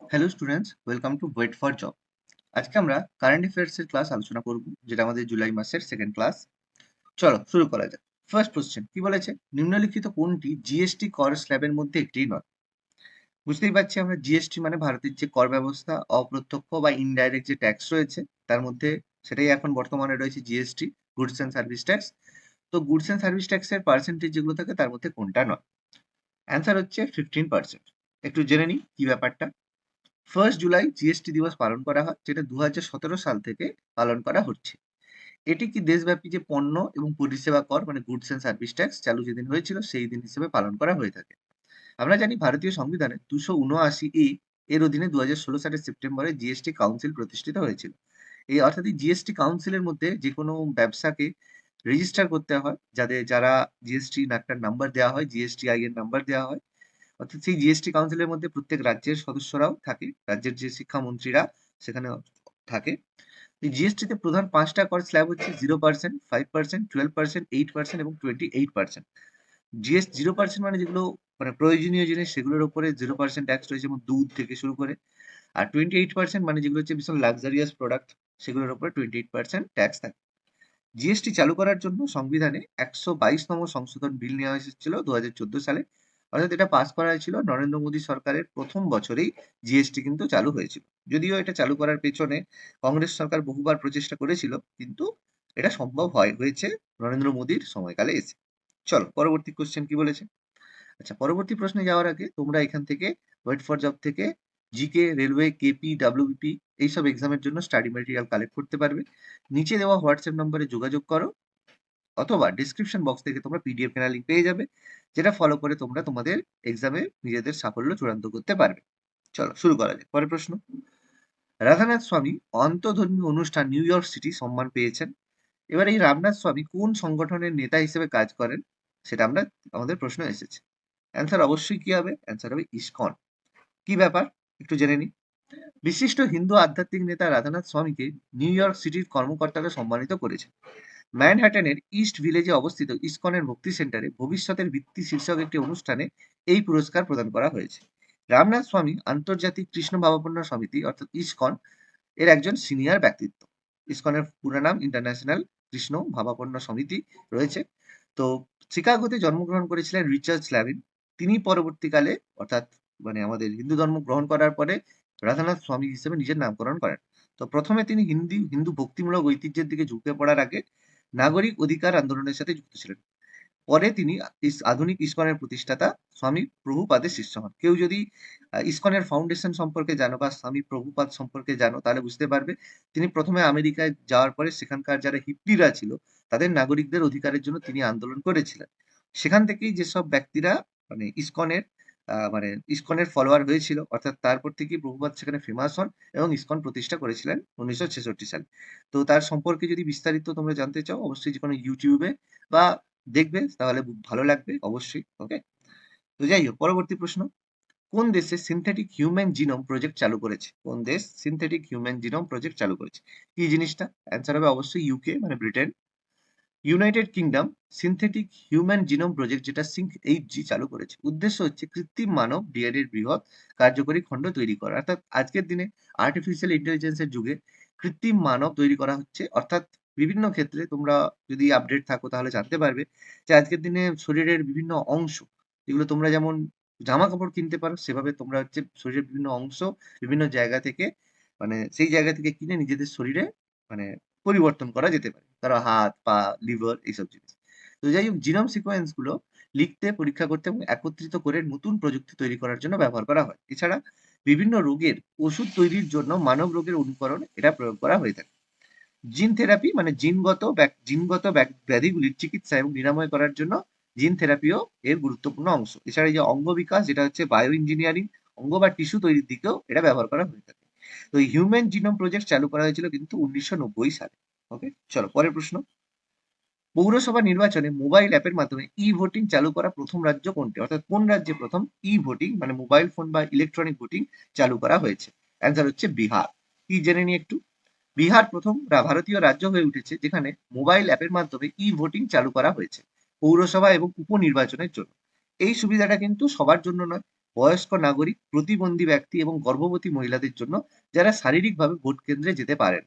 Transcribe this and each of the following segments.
Hello students welcome to wait for job আজকে আমরা current affairs এর ক্লাস আলোচনা করব, যেটা আমাদের জুলাই মাসের সেকেন্ড ক্লাস চলো, শুরু করা যাক। ফার্স্ট কোশ্চেন কি বলেছে? নিম্নলিখিত কোনটি জিএসটি কর স্ল্যাবের মধ্যে একটি নয়? বুঝতেই পারছি আমরা জিএসটি মানে ভারতের যে কর ব্যবস্থা, অপ্রত্যক্ষ বা ইনডাইরেক্ট যে ট্যাক্স রয়েছে, তার মধ্যে সেটাই এখন বর্তমানে রয়েছে GST goods and service tax তো গুডস অ্যান্ড সার্ভিস ট্যাক্সের পার্সেন্টেজ যেগুলো থাকে, তার মধ্যে কোনটা নয়? অ্যান্সার হচ্ছে ফিফটিন পার্সেন্ট একটু জেনে নিই কি ব্যাপারটা। ফার্স্ট জুলাই জিএসটি দিবস পালন করা হয়, যেটা দু হাজার সতেরো সাল থেকে পালন করা হচ্ছে। এটি কি দেশব্যাপী যে পণ্য এবং পরিষেবা কর মানে গুডস অ্যান্ড সার্ভিস ট্যাক্স চালু যেদিন হয়েছিল, সেই দিন হিসেবে পালন করা হয়ে থাকে। আমরা জানি ভারতীয় সংবিধানে দুশো উনআশি ই এর অধীনে দু হাজার ষোলো সালের সেপ্টেম্বরে জিএসটি কাউন্সিল প্রতিষ্ঠিত হয়েছিল। এই অর্থাৎ জিএসটি কাউন্সিলের মধ্যে যে কোনো ব্যবসাকে রেজিস্টার করতে হয়, যাদের যারা জিএসটি একটা নাম্বার দেওয়া হয় জিএসটি আই এর নাম্বার দেওয়া হয় অর্থাৎ সেই জিএসটি কাউন্সিলের মধ্যে প্রত্যেক রাজ্যের সদস্যরাও থাকে। রাজ্যের যে শিক্ষামন্ত্রীরা সেখানে থাকে। জিএসটিতে প্রধান পাঁচটা কর স্ল্যাব হচ্ছে zero percent five percent twelve percent eight percent এবং twenty eight percent GS zero percent মানে যেগুলো মানে প্রয়োজনীয় জিনিস, সেগুলোর উপরে জিরো পার্সেন্ট ট্যাক্স রয়েছে যেমন দুধ থেকে শুরু করে। আর টোয়েন্টি এইট পার্সেন্ট মানে যেগুলো হচ্ছে ভীষণ লাক্সারিয়াস প্রোডাক্ট সেগুলোর উপরে টোয়েন্টি এইট পার্সেন্ট ট্যাক্স থাকে জিএসটি চালু করার জন্য সংবিধানে একশো বাইশ বাইশতম সংশোধন বিল নেওয়া এসেছিল দু সালে। অর্থাৎ এটা পাস করা হয়েছিল নরেন্দ্র মোদী সরকারের প্রথম বছরেই জিএসটি কিন্তু চালু হয়েছিল। যদিও এটা চালু করার পেছনে কংগ্রেস সরকার বহুবার প্রচেষ্টা করেছিল, কিন্তু এটা সম্ভব হয়, হয়েছে নরেন্দ্র মোদীর সময়কালে এসে। চলো, পরবর্তী কোশ্চেন কি বলেছে? আচ্ছা পরবর্তী প্রশ্নে যাওয়ার আগে তোমরা এখান থেকে ওয়েট ফর জব থেকে জিকে রেলওয়ে কেপি ডাব্লিউপি এইসব এক্সামের জন্য স্টাডি ম্যাটেরিয়াল কালেক্ট করতে পারবে। নিচে দেওয়া হোয়াটসঅ্যাপ নম্বরে যোগাযোগ করো। অথবা ডিসক্রিপশন বক্স থেকে তোমরা পিডিএফ কেনার লিঙ্ক পেয়ে যাবে, যেটা ফলো করে তোমরা তোমাদের এক্সামে নিজেদের সাফল্য চূড়ান্ত করতে পারবে। চলো, শুরু করা যাক। পরের প্রশ্ন। রাধানাথ স্বামী অন্তধর্মী অনুষ্ঠান নিউ ইয়র্ক সিটি সম্মান পেয়েছেন। এবার এই রামনাথ স্বামী কোন সংগঠনের নেতা হিসেবে কাজ করেন, সেটা আমরা আমাদের প্রশ্ন এসেছে। অ্যান্সার অবশ্যই কি হবে? অ্যান্সার হবে ইস্কন। কি ব্যাপার? একটু জেনে নিই। বিশিষ্ট হিন্দু আধ্যাত্মিক নেতা রাধানাথ স্বামীকে নিউ ইয়র্ক সিটির কর্মকর্তারা সম্মানিত করেছে ম্যানহ্যাটনের ইস্ট ভিলেজে অবস্থিত ইসকনের ভক্তি সেন্টারে ভবিষ্যতের ভিত্তি শীর্ষক একটি অনুষ্ঠানে এই পুরস্কার প্রদান করা হয়েছে। রামনাথ স্বামী আন্তর্জাতিক কৃষ্ণ ভাবাপন্ন সমিতি, অর্থাৎ ইসকন, এর একজন সিনিয়র ব্যক্তিত্ব। ইসকনের পুরো নাম ইন্টারন্যাশনাল কৃষ্ণ ভাবাপন্ন সমিতি রয়েছে। তো শিকাগোতে জন্মগ্রহণ করেছিলেন রিচার্ড স্ল্যাভিন। তিনি পরবর্তীকালে, অর্থাৎ মানে আমাদের হিন্দু ধর্ম গ্রহণ করার পরে রাধানাথ স্বামী হিসেবে নিজের নামকরণ করেন। তো প্রথমে তিনি হিন্দি, হিন্দু ভক্তিমূলক ঐতিহ্যের দিকে ঝুঁকে পড়ার আগে নাগরিক অধিকার আন্দোলনের সাথে যুক্ত ছিলেন। পরে তিনি আধুনিক ইস্কনের প্রতিষ্ঠাতা স্বামী প্রভুপাদের শিষ্য হন। কেউ যদি ইস্কনের ফাউন্ডেশন সম্পর্কে জানো বা স্বামী প্রভুপাদ সম্পর্কে জানো, তাহলে বুঝতে পারবে তিনি প্রথমে আমেরিকায় যাওয়ার পরে সেখানকার যারা হিপ্পিরা ছিল, তাদের নাগরিকদের অধিকারের জন্য তিনি আন্দোলন করেছিলেন। সেখান থেকেই যেসব ব্যক্তিরা মানে ইস্কনের মানে ইস্কনের ফলোয়ার হয়েছিল। অর্থাৎ তারপর থেকেই প্রভুপাত সেখানে ফেমাস হন এবং ইস্কন প্রতিষ্ঠা করেছিলেন উনিশশো ছেষট্টি সালে। তো তার সম্পর্কে যদি বিস্তারিত তোমরা জানতে চাও, অবশ্যই যে কোনো ইউটিউবে বা দেখবে, তাহলে ভালো লাগবে, অবশ্যই ওকে তো যাই হোক, পরবর্তী প্রশ্ন। কোন দেশে সিনথেটিক হিউম্যান জিনোম প্রজেক্ট চালু করেছে? কোন দেশ সিনথেটিক হিউম্যান জিনোম প্রজেক্ট চালু করেছে? কি জিনিসটা? অ্যান্সার হবে অবশ্যই ইউকে মানে Britain United Kingdom synthetic human genome project যেটা সিঙ্ক জি চালু করেছে। উদ্দেশ্য হচ্ছে কৃত্রিম মানব ডিএনএর বৃহৎ কার্যকরী খণ্ড তৈরি করা। অর্থাৎ আজকের দিনে আর্টিফিশিয়াল ইন্টেলিজেন্সের যুগে কৃত্রিম মানব তৈরি করা হচ্ছে। অর্থাৎ বিভিন্ন ক্ষেত্রে তোমরা যদি আপডেট থাকো তাহলে জানতে পারবে যে আজকের দিনে শরীরের বিভিন্ন অংশ যেগুলো তোমরা যেমন জামা কাপড় কিনতে পারো, সেভাবে তোমরা হচ্ছে শরীরের বিভিন্ন অংশ বিভিন্ন জায়গা থেকে মানে সেই জায়গা থেকে কিনে নিজেদের শরীরে মানে পরিবর্তন করা যেতে পারে। তারা হাত, পা, লিভার এইসব জিনিস। তো যাই হোক, জিনোম সিকোয়েন্সগুলো লিখতে, পরীক্ষা করতে এবং একত্রিত করে নতুন প্রযুক্তি তৈরি করার জন্য ব্যবহার করা হয়। এছাড়া বিভিন্ন রোগের ওষুধ তৈরির জন্য মানব রোগের অনুকরণ এটা প্রয়োগ করা হয়ে থাকে। জিন থেরাপি মানে জিনগত জিনগত ব্যাধিগুলির চিকিৎসা এবং নিরাময় করার জন্য জিন থেরাপিও এর গুরুত্বপূর্ণ অংশ। এছাড়া যে অঙ্গ বিকাশ, যেটা হচ্ছে বায়ো ইঞ্জিনিয়ারিং, অঙ্গ বা টিস্যু তৈরির দিকেও এটা ব্যবহার করা হয়ে থাকে। তো হিউম্যান জিনোম প্রজেক্ট চালু করা হয়েছিল কিন্তু উনিশশো সালে। ওকে চলো, পরের প্রশ্ন। পৌরসভা নির্বাচনে মোবাইল অ্যাপের মাধ্যমে ই ভোটিং চালু করা প্রথম রাজ্য কোনটি? অর্থাৎ কোন রাজ্যে প্রথম ই ভোটিং মানে মোবাইল ফোন বা ইলেকট্রনিক ভোটিং চালু করা হয়েছে? অ্যান্সার হচ্ছে বিহার। কি জেনে নি একটু? বিহার প্রথম ভারতীয় রাজ্য হয়ে উঠেছে যেখানে মোবাইল অ্যাপের মাধ্যমে ই ভোটিং চালু করা হয়েছে, পৌরসভা এবং উপনির্বাচনের জন্য। এই সুবিধাটা কিন্তু সবার জন্য নয় বয়স্ক নাগরিক প্রতিবন্ধী ব্যক্তি এবং গর্ভবতী মহিলাদের জন্য যারা শারীরিকভাবে ভোট কেন্দ্রে যেতে পারেন।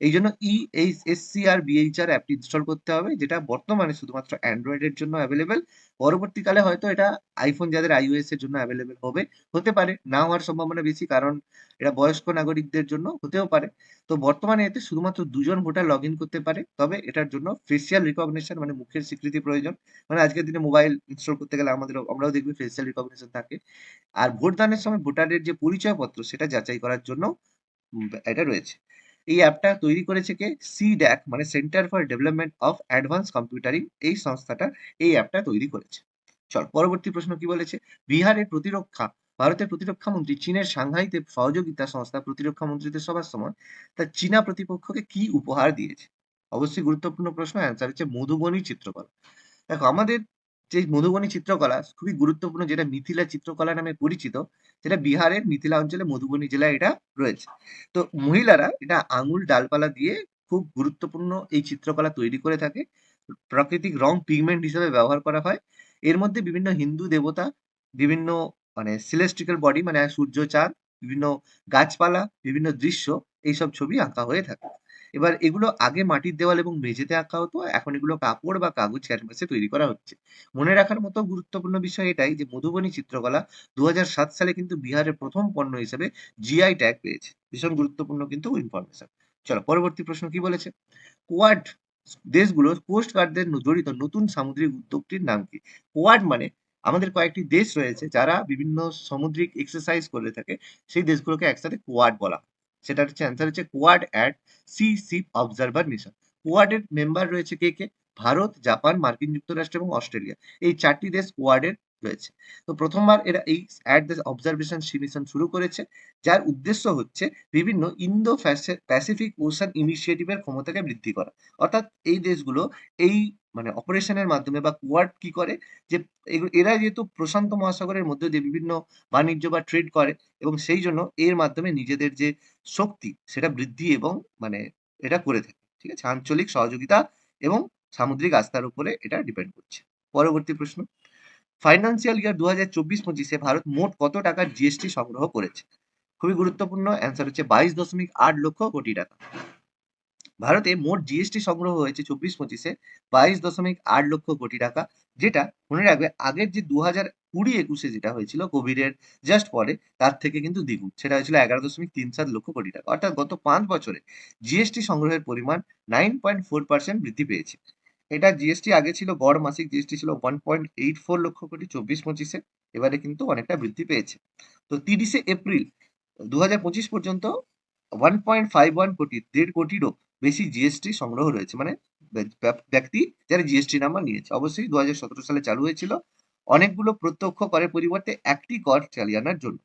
এই জন্য E H S C R BHR অ্যাপটি ইনস্টল করতে হবে, যেটা বর্তমানে শুধুমাত্র অ্যান্ড্রয়েডের জন্য অ্যাভেলেবেল পরবর্তীকালে হয়তো এটা আইফোন যাদের আইওএস এর জন্য অ্যাভেলেবেল হবে, হতে পারে। না হওয়ার সম্ভাবনা বেশি, কারণ এটা বয়স্ক নাগরিকদের জন্য হতেও পারে। তো বর্তমানে এতে শুধুমাত্র দুজন ভোটার লগ করতে পারে, তবে এটার জন্য ফেসিয়াল রিকগনিশন মানে মুখের স্বীকৃতি প্রয়োজন। মানে আজকের দিনে মোবাইল ইনস্টল করতে গেলে আমাদের আমরাও দেখবি ফেসিয়াল রিকগনিশন থাকে। আর ভোটদানের সময় ভোটারের যে পরিচয়পত্র, সেটা যাচাই করার জন্য এটা রয়েছে। এই অ্যাপটা তৈরি করেছে কে? সি ড্যাক মানে centre for development of advance computing এই সংস্থাটা এই অ্যাপটা তৈরি করেছে। চল, পরবর্তী প্রশ্ন কি বলেছে? বিহারের প্রতিরক্ষা, ভারতের প্রতিরক্ষা মন্ত্রী, চীনের সাংহাইতে সহযোগিতা সংস্থা প্রতিরক্ষা মন্ত্রীদের সভার সময় তার চীনা প্রতিপক্ষকে কি উপহার দিয়েছে? অবশ্যই গুরুত্বপূর্ণ প্রশ্ন অ্যান্সার হচ্ছে মধুবনী চিত্রকলা। দেখো, আমাদের যে মধুবনী চিত্রকলা খুবই গুরুত্বপূর্ণ, যেটা মিথিলা চিত্রকলা নামে পরিচিত যেটা বিহারের মিথিলা অঞ্চলে মধুবনী জেলায় এটা রয়েছে। তো মহিলারা এটা আঙুল ডালপালা দিয়ে খুব গুরুত্বপূর্ণ এই চিত্রকলা তৈরি করে থাকে। প্রাকৃতিক রং পিগমেন্ট হিসেবে ব্যবহার করা হয়। এর মধ্যে বিভিন্ন হিন্দু দেবতা, বিভিন্ন মানে সিলেস্টিক্যাল বডি মানে সূর্য, চাঁদ, বিভিন্ন গাছপালা, বিভিন্ন দৃশ্য, এইসব ছবি আঁকা হয়ে থাকে। এবার এগুলো আগে মাটির দেওয়াল এবং মেঝেতে আঁকা হতো, এখন এগুলো কাপড় বা কাগজ ক্যানভাসে তৈরি করা হচ্ছে। মনে রাখার মতো গুরুত্বপূর্ণ বিষয় এটাই যে মধুবনী চিত্রকলা দু সালে কিন্তু বিহারের প্রথম পণ্য হিসেবে জিআই ট্যাগ পেয়েছে। ভীষণ গুরুত্বপূর্ণ কিন্তু ইনফরমেশন চলো, পরবর্তী প্রশ্ন কি বলেছে? কোয়াড দেশগুলো কোস্ট গার্ডদের জড়িত নতুন সামুদ্রিক উদ্যোগটির নাম কি? কোয়াড মানে আমাদের কয়েকটি দেশ রয়েছে যারা বিভিন্ন সামুদ্রিক এক্সারসাইজ করে থাকে। সেই দেশগুলোকে একসাথে কোয়াড বলা হয়। সেটা হচ্ছে অ্যান্সার হচ্ছে Quad at sea ship observer mission কোয়াডের member রয়েছে কে কে? ভারত, জাপান, মার্কিন যুক্তরাষ্ট্র এবং অস্ট্রেলিয়া। এই চারটি দেশ কোয়াডের রয়েছে। তো প্রথমবার এরা এই at the observation sea mission শুরু করেছে, যার উদ্দেশ্য হচ্ছে বিভিন্ন ইন্দো প্যাসিফিক ওশান ইনিশিয়েটিভের ক্ষমতাকে বৃদ্ধি করা। অর্থাৎ এই দেশগুলো এই মানে অপারেশনের মাধ্যমে বা কোয়ার্ড কি করে যে এরা যেহেতু প্রশান্ত মহাসাগরের মধ্যে দিয়ে বিভিন্ন বাণিজ্য বা ট্রেড করে এবং সেই জন্য এর মাধ্যমে নিজেদের যে শক্তি সেটা বৃদ্ধি এবং মানে এটা করে থাকে। ঠিক আছে? আঞ্চলিক সহযোগিতা এবং সামুদ্রিক আস্থার উপরে এটা ডিপেন্ড করছে। পরবর্তী প্রশ্ন। ফাইন্যান্সিয়াল ইয়ার দু হাজার চব্বিশ পঁচিশে ভারত মোট কত টাকার জিএসটি সংগ্রহ করেছে? খুবই গুরুত্বপূর্ণ অ্যান্সার হচ্ছে বাইশ দশমিক আট লক্ষ কোটি টাকা। ভারতে মোট জিএসটি সংগ্রহ হয়েছে চব্বিশ পঁচিশে বাইশ দশমিক আট লক্ষ কোটি টাকা, যেটা মনে রাখবে আগের যে দু হাজার কুড়ি একুশে যেটা হয়েছিল কোভিড এর জাস্ট পরে, তার থেকে কিন্তু দ্বিগুণ। সেটা হয়েছিল এগারো দশমিক তিন সাত লক্ষ কোটি টাকা। অর্থাৎ গত পাঁচ বছরে জিএসটি সংগ্রহের পরিমাণ নাইন পয়েন্ট ফোর পার্সেন্ট বৃদ্ধি পেয়েছে। এটা জিএসটি আগে ছিল গড় মাসিক জিএসটি ছিল one point eight four lakh crore চব্বিশ পঁচিশে, এবারে কিন্তু অনেকটা বৃদ্ধি পেয়েছে। তো তিরিশে এপ্রিল দু পর্যন্ত ওয়ান পয়েন্ট ফাইভ ওয়ান কোটি, দেড় কোটিরও বেশি জিএসটি সংগ্রহ রয়েছে। মানে ব্যক্তি যারা জিএসটি নাম্বার নিয়েছে। অবশ্যই দু সালে চালু হয়েছিল। অনেকগুলো প্রত্যক্ষ করের পরিবর্তে একটি কর চালিয়ে আনার জন্য।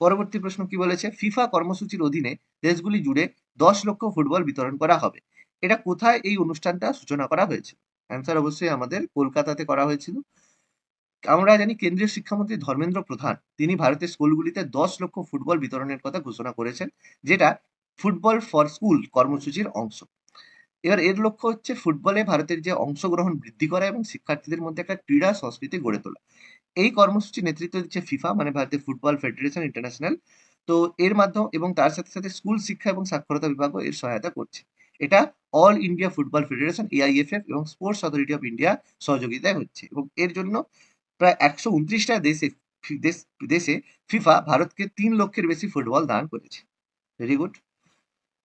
পরবর্তী প্রশ্ন কি বলেছে? ফিফা কর্মসূচির অধীনে দেশগুলি জুড়ে দশ লক্ষ ফুটবল বিতরণ করা হবে। এটা কোথায় এই অনুষ্ঠানটা সূচনা করা হয়েছে? অ্যান্সার অবশ্যই আমাদের কলকাতাতে করা হয়েছিল। আমরা জানি কেন্দ্রীয় শিক্ষামন্ত্রী ধর্মেন্দ্র প্রধান, তিনি ভারতের স্কুলগুলিতে দশ লক্ষ ফুটবল বিতরণের কথা ঘোষণা করেছেন, যেটা ফুটবল ফর স্কুল কর্মসূচির অংশ। এবার এর লক্ষ্য হচ্ছে ফুটবলে ভারতের যে অংশগ্রহণ বৃদ্ধি করা এবং শিক্ষার্থীদের মধ্যে একটা ক্রীড়া সংস্কৃতি গড়ে তোলা। এই কর্মসূচি নেতৃত্ব দিচ্ছে ফিফা মানে ভারতের ফুটবল ফেডারেশন ইন্টারন্যাশনাল। তো এর মাধ্যম এবং তার সাথে সাথে স্কুল শিক্ষা এবং সাক্ষরতা বিভাগও এর সহায়তা করছে। এটা all India football federation AIFF এবং স্পোর্টস অথরিটি অফ ইন্ডিয়া সহযোগিতায় হচ্ছে। এবং এর জন্য প্রায় একশো উনত্রিশটা দেশে দেশে ফিফা ভারতকে তিন লক্ষের বেশি ফুটবল দান করেছে। ভেরি গুড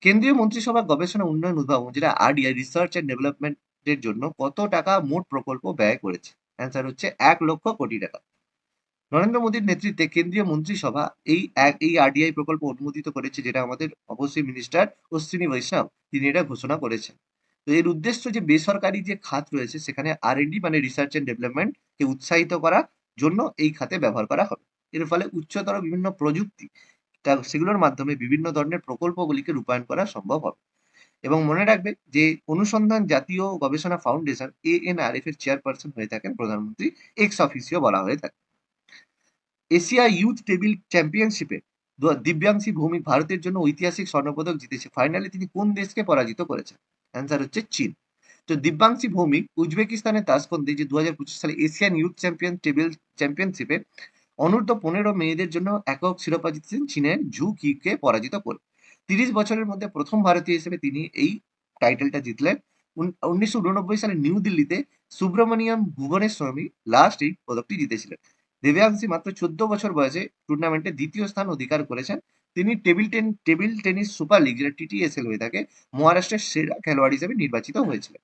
কেন্দ্রীয় মন্ত্রিসভা গবেষণা উন্নয়ন উদ্ভাবন, যেটা আরডিআই রিসার্চ অ্যান্ড ডেভেলপমেন্টের জন্য কত টাকা মোট প্রকল্প ব্যয় করেছে? অ্যান্সার হচ্ছে এক লক্ষ কোটি টাকা। নরেন্দ্র মোদীর নেতৃত্বে কেন্দ্রীয় মন্ত্রিসভা এই এই আরডিআই প্রকল্প অনুমোদিত করেছে, যেটা আমাদের অবশ্যই মিনিস্টার অশ্বিনী বৈষ্ণব, তিনি এটা ঘোষণা করেছেন। তো এর উদ্দেশ্য যে বেসরকারি যে খাত রয়েছে, সেখানে আর মানে রিসার্চ অ্যান্ড ডেভেলপমেন্ট কে উৎসাহিত করার জন্য এই খাতে ব্যবহার করা হবে। এর ফলে উচ্চতর বিভিন্ন প্রযুক্তি তা সেগুলোর মাধ্যমে বিভিন্ন ধরনের প্রকল্পগুলিকে রূপায়ণ করা সম্ভব হবে। এবং মনে রাখবে যে অনুসন্ধান জাতীয় গবেষণা foundation A N R F এর চেয়ারপারসন হয়ে থাকেন প্রধানমন্ত্রী এক্স অফিসিও বলা হয়ে থাকে। এশিয়া ইউথ টেবিল চ্যাম্পিয়নশিপে দিব্যাংশী ভৌমিক ভারতের জন্য ঐতিহাসিক স্বর্ণপদক জিতেছে। ফাইনালে তিনি কোন দেশকে পরাজিত করেছেন? অ্যান্সার হচ্ছে চীন। তো দিব্যাংশী ভৌমিক উজবেকিস্তানের তাসকন্দে যে দু হাজার পঁচিশ সালে এশিয়ান ইউথ চ্যাম্পিয়ন টেবিল চ্যাম্পিয়নশিপে অনূর্ধ্ব পনেরো মেয়েদের জন্য একক শিরোপা জিতেছেন চীনের ঝু কিকে পরাজিত করে। তিরিশ বছরের মধ্যে প্রথম ভারতীয় হিসেবে তিনি এই টাইটেলটা জিতলেন। উনিশশো উননব্বই সালে নিউ দিল্লিতে সুব্রমণিয়াম ভুবনেশ্বরী লাস্ট এই পদকটি জিতেছিলেন। দেবাংশী মাত্র চোদ্দ বছর বয়সে টুর্নামেন্টে দ্বিতীয় স্থান অধিকার করেছেন। তিনি table ten table tennis super league যেটা টিটিএসএল হয়ে থাকে, মহারাষ্ট্রের সেরা খেলোয়াড় হিসেবে নির্বাচিত হয়েছিলেন।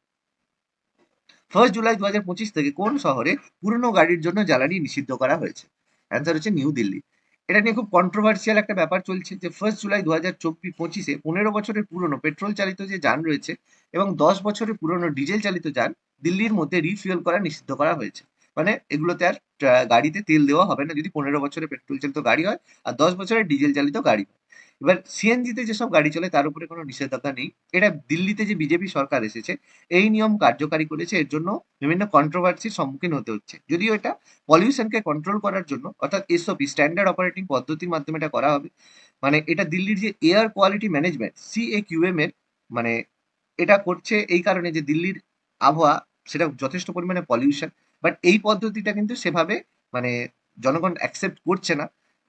ফার্স্ট জুলাই দু হাজার পঁচিশ থেকে কোন শহরে পুরনো গাড়ির জন্য জ্বালানি নিষিদ্ধ করা হয়েছে? অ্যান্সার হচ্ছে নিউ দিল্লি। এটা নিয়ে খুব কন্ট্রোভার্সিয়াল একটা ব্যাপার চলছে যে ফার্স্ট জুলাই দু হাজার চব্বিশ পঁচিশে পনেরো বছরের পুরনো পেট্রোল চালিত যে যান রয়েছে এবং দশ বছরের পুরনো ডিজেল চালিত যান দিল্লির মধ্যে রিফুয়েল করা নিষিদ্ধ করা হয়েছে। মানে এগুলোতে আর গাড়িতে তেল দেওয়া হবে না। যদি পনেরো বছরের পেট্রোল চালিত গাড়ি হয় আর দশ বছরের ডিজেল চালিত গাড়ি হয়। এবার সিএনজিতে যেসব গাড়ি চলে, তার উপরে কোনো নিষেধাজ্ঞা নেই। এটা দিল্লিতে যে বিজেপি সরকার এসেছে, এই নিয়ম কার্যকারী করেছে। এর জন্য বিভিন্ন কন্ট্রোভার্সির সম্মুখীন হতে হচ্ছে। যদিও এটা পলিউশনকে কন্ট্রোল করার জন্য, অর্থাৎ এসওপি স্ট্যান্ডার্ড অপারেটিং পদ্ধতির মাধ্যমে এটা করা হবে। মানে এটা দিল্লির যে air quality management C A QM এর মানে এটা করছে এই কারণে যে দিল্লির আবহাওয়া, সেটা যথেষ্ট পরিমাণে পলিউশন বাট এই পদ্ধতিটা কিন্তু সেভাবে মানে জনগণ অ্যাকসেপ্ট করছে না।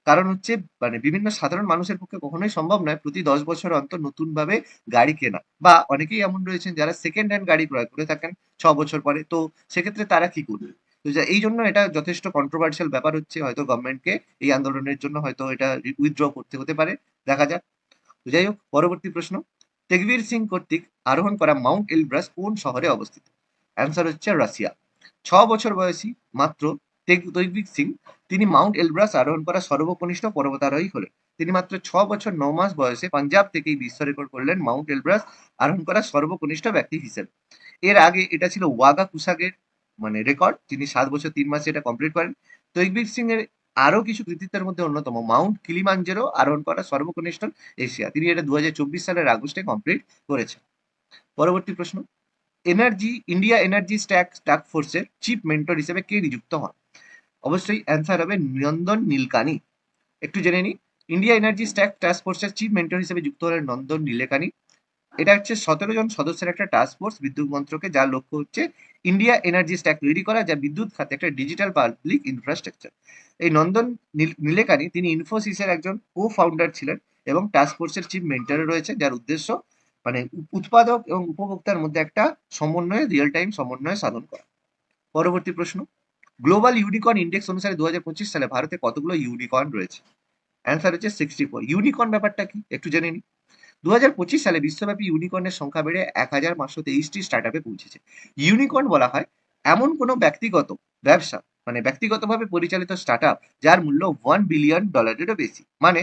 কারণ হচ্ছে মানে বিভিন্ন সাধারণ মানুষের পক্ষে কখনোই সম্ভব নয় প্রতি দশ বছর অন্তর নতুন ভাবে গাড়ি কেনা। বা অনেকেই এমন রয়েছেন যারা সেকেন্ড হ্যান্ড গাড়ি ক্রয় করে থাকেন ছ বছর পরে। তো সেক্ষেত্রে তারা কি করবে? তো এই জন্য এটা যথেষ্ট কন্ট্রোভার্সিয়াল ব্যাপার হচ্ছে হয়তো গভর্নমেন্টকে এই আন্দোলনের জন্য হয়তো এটা উইথড্র করতে হতে পারে। দেখা যাক। তো যাই হোক, পরবর্তী প্রশ্ন। তেগবীর সিং কর্তৃক আরোহণ করা মাউন্ট এলব্রাস কোন শহরে অবস্থিত? অ্যান্সার হচ্ছে রাশিয়া। ছ বছর বয়সী মাত্র তেগবীর সিং, তিনি মাউন্ট এলব্রাস আরোহণ করা সর্বকনিষ্ঠ পর্বতারোহী হলেন। তিনি মাত্র ছ বছর ন মাস বয়সে পাঞ্জাব থেকেই বিশ্ব রেকর্ড করলেন মাউন্ট এলব্রাস আরোহণ করা সর্বকনিষ্ঠ ব্যক্তি হিসেবে। এর আগে এটা ছিল ওয়াগা কুসাগের মানে রেকর্ড তিনি সাত বছর তিন মাসে এটা কমপ্লিট করেন। তৈবীর সিং এর আরও কিছু কৃতিত্বের মধ্যে অন্যতম মাউন্ট কিলিমাঞ্জেরও আরোহণ করা সর্বকনিষ্ঠ এশিয়া। তিনি এটা দু হাজার চব্বিশ সালের আগস্টে কমপ্লিট করেছেন। পরবর্তী প্রশ্ন? Energy India energy stack task ফোর্সের চিফ মেন্টর হিসেবে কে নিযুক্ত হন? অবশ্যই অ্যান্সার হবে নন্দন নীলকানি। একটু জেনে নিই ইন্ডিয়া এনার্জি স্ট্যাক টাস্ক ফোর্সের চিফ মেন্টর হিসেবে যুক্ত হলেন নন্দন নীলেকানি। এটা হচ্ছে সতেরো জন সদস্যের একটা টাস্ক ফোর্স বিদ্যুৎ মন্ত্রকে, যার লক্ষ্য হচ্ছে ইন্ডিয়া এনার্জি স্ট্যাক তৈরি করা, যা বিদ্যুৎ খাতে একটা ডিজিটাল পাবলিক ইনফ্রাস্ট্রাকচার এই নন্দন নীলেকানি, তিনি ইনফোসিসের একজন কো ফাউন্ডার ছিলেন এবং টাস্ক ফোর্সের চিফ মেন্টরে রয়েছে যার উদ্দেশ্য মানে উৎপাদক এবং উপভোক্তার মধ্যে একটা সমন্বয় রিয়েল টাইম সমন্বয় সাধন করা। পরবর্তী প্রশ্ন গ্লোবাল ইউনিকর্ন ইন্ডেক্স অনুসারে দু সালে ভারতে কতগুলো ইউনিকর্ন রয়েছে? অ্যান্সার হচ্ছে সিক্সটি ফোর ইউনিকর্ন ব্যাপারটা কি? একটু জেনে নিই। দু সালে বিশ্বব্যাপী ইউনিকর্নের সংখ্যা বেড়ে এক হাজার পাঁচশো তেইশটি স্টার্ট আপে পৌঁছেছে। ইউনিকর্ন বলা হয় এমন কোনো ব্যক্তিগত ব্যবসা মানে ব্যক্তিগতভাবে পরিচালিত স্টার্ট আপ যার মূল্য ওয়ান বিলিয়ন ডলারেরও বেশি। মানে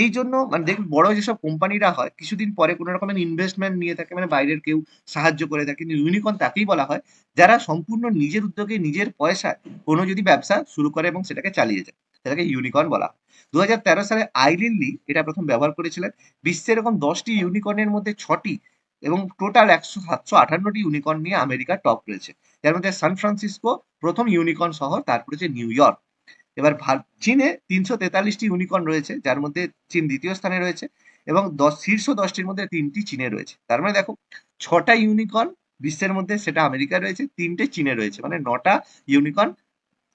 এই জন্য মানে দেখুন, বড় যেসব কোম্পানিরা হয়, কিছুদিন পরে কোনো রকমের ইনভেস্টমেন্ট নিয়ে থাকে মানে বাইরের কেউ সাহায্য করে থাকে কিন্তু ইউনিকর্ন তাকেই বলা হয়, যারা সম্পূর্ণ নিজের উদ্যোগে, নিজের পয়সায় কোনো যদি ব্যবসা শুরু করে এবং সেটাকে চালিয়ে যায়, সেটাকে ইউনিকর্ন বলা হয়। দু হাজার তেরো সালে আইলিন লি এটা প্রথম ব্যবহার করেছিলেন। বিশ্বে এরকম দশটি ইউনিকর্নের মধ্যে ছটি এবং টোটাল একশো সাতশো আঠান্নটি ইউনিকর্ন নিয়ে আমেরিকা টপ রয়েছে। যার মধ্যে সান ফ্রান্সিসকো প্রথম ইউনিকর্ন শহর, তারপরে হচ্ছে নিউ ইয়র্ক এবার চীনে তিনশো তেতাল্লিশটি ইউনিকর্ন রয়েছে, যার মধ্যে চীন দ্বিতীয় স্থানে রয়েছে এবং দশ, শীর্ষ দশটির মধ্যে তিনটি চীনে রয়েছে। তার মানে দেখো, ছটা ইউনিকর্ন বিশ্বের মধ্যে, সেটা আমেরিকা রয়েছে, তিনটে চীনে রয়েছে মানে নটা ইউনিকর্ন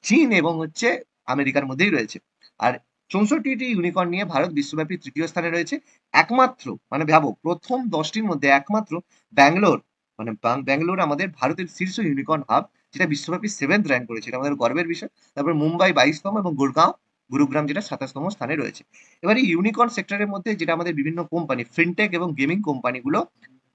চীন এবং হচ্ছে আমেরিকার মধ্যেই রয়েছে। আর চৌষট্টিটি ইউনিকর্ন নিয়ে ভারত বিশ্বব্যাপী তৃতীয় স্থানে রয়েছে, একমাত্র মানে ভাবো, প্রথম দশটির মধ্যে একমাত্র ব্যাঙ্গালোর মানে ব্যাঙ্গালোর আমাদের ভারতের শীর্ষ ইউনিকর্ন হাব যেটা বিশ্বব্যাপী সেভেন্থ র্যাঙ্ক করেছে, এটা আমাদের গর্বের বিষয়। তারপর মুম্বাই বাইশতম এবং গুরগাঁও, গুরুগ্রাম যেটা সাতাশতম স্থানে রয়েছে। এবার এই ইউনিকর্ন সেক্টরের মধ্যে যেটা আমাদের বিভিন্ন কোম্পানি ফিনটেক এবং গেমিং কোম্পানিগুলো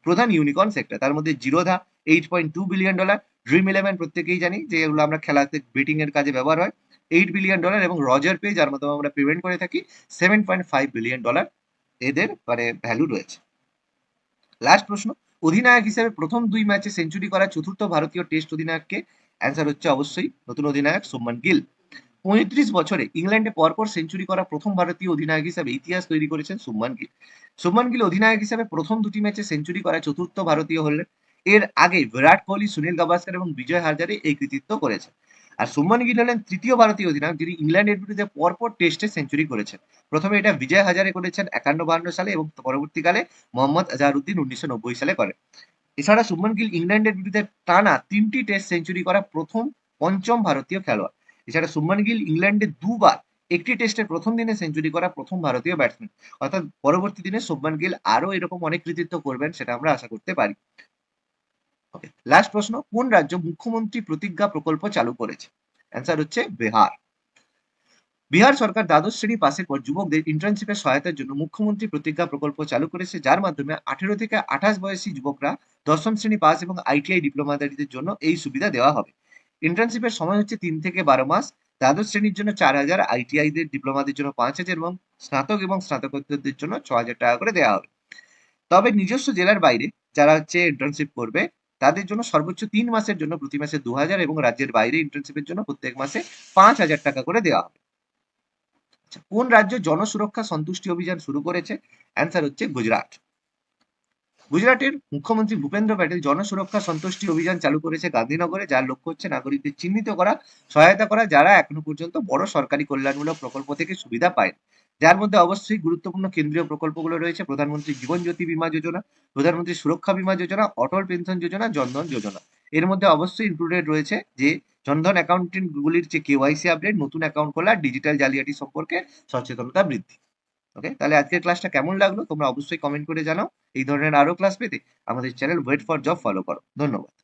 প্রধান ইউনিকর্ন সেক্টর তার মধ্যে Zerodha eight point two billion dollar Dream Eleven প্রত্যেকেই জানি যে এগুলো আমরা খেলাতে বেটিং এর কাজে ব্যবহার হয়। এইট বিলিয়ন ডলার এবং রজার পে যার মাধ্যমে আমরা পেমেন্ট করে থাকি seven point five billion dollar এদের মানে ভ্যালু রয়েছে। লাস্ট প্রশ্ন অধিনায়ক হিসেবে প্রথম দুই ম্যাচে সেঞ্চুরি করা চতুর্থ ভারতীয় টেস্ট অধিনায়ককে অ্যান্সার হচ্ছে অবশ্যই নতুন অধিনায়ক সোমান গিল। পঁয়ত্রিশ বছরে ইংল্যান্ডে পরপর সেঞ্চুরি করা প্রথম ভারতীয় অধিনায়ক হিসেবে ইতিহাস তৈরি করেছেন সুমান গিল। সুমান গিল অধিনায়ক হিসেবে প্রথম দুটি ম্যাচে সেঞ্চুরি করা চতুর্থ ভারতীয় হলেন। এর আগে বিরাট কোহলি, সুনীল গাভাস্কর এবং বিজয় হাজারে এই কৃতিত্ব করেছেন। আর সুমন গিল হলেন তৃতীয় ভারতীয় অধিনায়ক, যিনি ইংল্যান্ডের বিরুদ্ধে পরপর টেস্টে সেঞ্চুরি করেছেন। প্রথমে এটা বিজয় হাজারে করেছেন একান্ন বাহান্ন সালে এবং পরবর্তীকালে মোহাম্মদ আজহারউদ্দিন উনিশশো নব্বই সালে করেন। এছাড়া সুমন গিল ইংল্যান্ডের বিরুদ্ধে টানা তিনটি টেস্ট সেঞ্চুরি করা প্রথম পঞ্চম ভারতীয় খেলোয়াড়। এছাড়া শুভমান গিল ইংল্যান্ডে দুবার একটি টেস্টের প্রথম দিনে সেঞ্চুরি করা প্রথম ভারতীয় ব্যাটসম্যান অর্থাৎ পরবর্তী দিনে শুভমান গিল আরও এরকম অনেক কৃতিত্ব করবেন, সেটা আমরা আশা করতে পারি। লাস্ট প্রশ্ন, কোন রাজ্য মুখ্যমন্ত্রী প্রতিজ্ঞা প্রকল্প চালু করেছে? অ্যান্সার হচ্ছে বিহার। বিহার সরকার দ্বাদশ শ্রেণি পাশের পর যুবকদের ইন্টার্নশিপের সহায়তার জন্য মুখ্যমন্ত্রী প্রতিজ্ঞা প্রকল্প চালু করেছে, যার মাধ্যমে আঠেরো থেকে আঠাশ বয়সী যুবকরা দশম শ্রেণি পাস এবং আইটিআই ডিপ্লোমাধারীদের জন্য এই সুবিধা দেওয়া হবে। ইন্টার্নশিপের সময় হচ্ছে তিন থেকে বারো মাস। দ্বাদশ শ্রেণির জন্য চার হাজার আইটিআইদের ডিপ্লোমাদের জন্য পাঁচ হাজার এবং স্নাতক এবং স্নাতকোত্তরদের জন্য ছ হাজার টাকা করে দেওয়া হবে। তবে নিজস্ব জেলার বাইরে যারা হচ্ছে ইন্টার্নশিপ করবে তাদের জন্য সর্বোচ্চ তিন মাসের জন্য প্রতি মাসে দু হাজার এবং রাজ্যের বাইরে ইন্টার্নশিপের জন্য প্রত্যেক মাসে পাঁচ হাজার টাকা করে দেওয়া হবে। আচ্ছা, কোন রাজ্য জনসুরক্ষা সন্তুষ্টি অভিযান শুরু করেছে? অ্যান্সার হচ্ছে গুজরাট। গুজরাটের মুখ্যমন্ত্রী ভূপেন্দ্র প্যাটেল জনসুরক্ষা সন্তুষ্টি অভিযান চালু করেছে গান্ধীনগরে যার লক্ষ্য হচ্ছে নাগরিকদের চিহ্নিত করা সহায়তা করা যারা এখনও পর্যন্ত বড় সরকারি কল্যাণমূলক প্রকল্প থেকে সুবিধা পায় যার মধ্যে অবশ্যই গুরুত্বপূর্ণ কেন্দ্রীয় প্রকল্পগুলো রয়েছে, প্রধানমন্ত্রী জীবন জ্যোতি বীমা যোজনা, প্রধানমন্ত্রী সুরক্ষা বীমা যোজনা, অটল পেনশন যোজনা, জনধন যোজনা। এর মধ্যে অবশ্যই ইনক্লুডেড রয়েছে যে, জনধন অ্যাকাউন্টেন্ট গুলির যে কেওয়াইসি আপডেট, নতুন অ্যাকাউন্ট খোলা, ডিজিটাল জালিয়াতি সম্পর্কে সচেতনতা বৃদ্ধি। ওকে? তাহলে আজকের ক্লাসটা কেমন লাগল? তোমরা অবশ্যই কমেন্ট করে জানাও। এই ধরনের আরও ক্লাস পেতে আমাদের channel wait for job follow করো। ধন্যবাদ।